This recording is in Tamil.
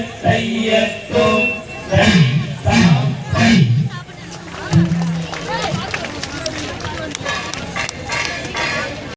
தாராதைய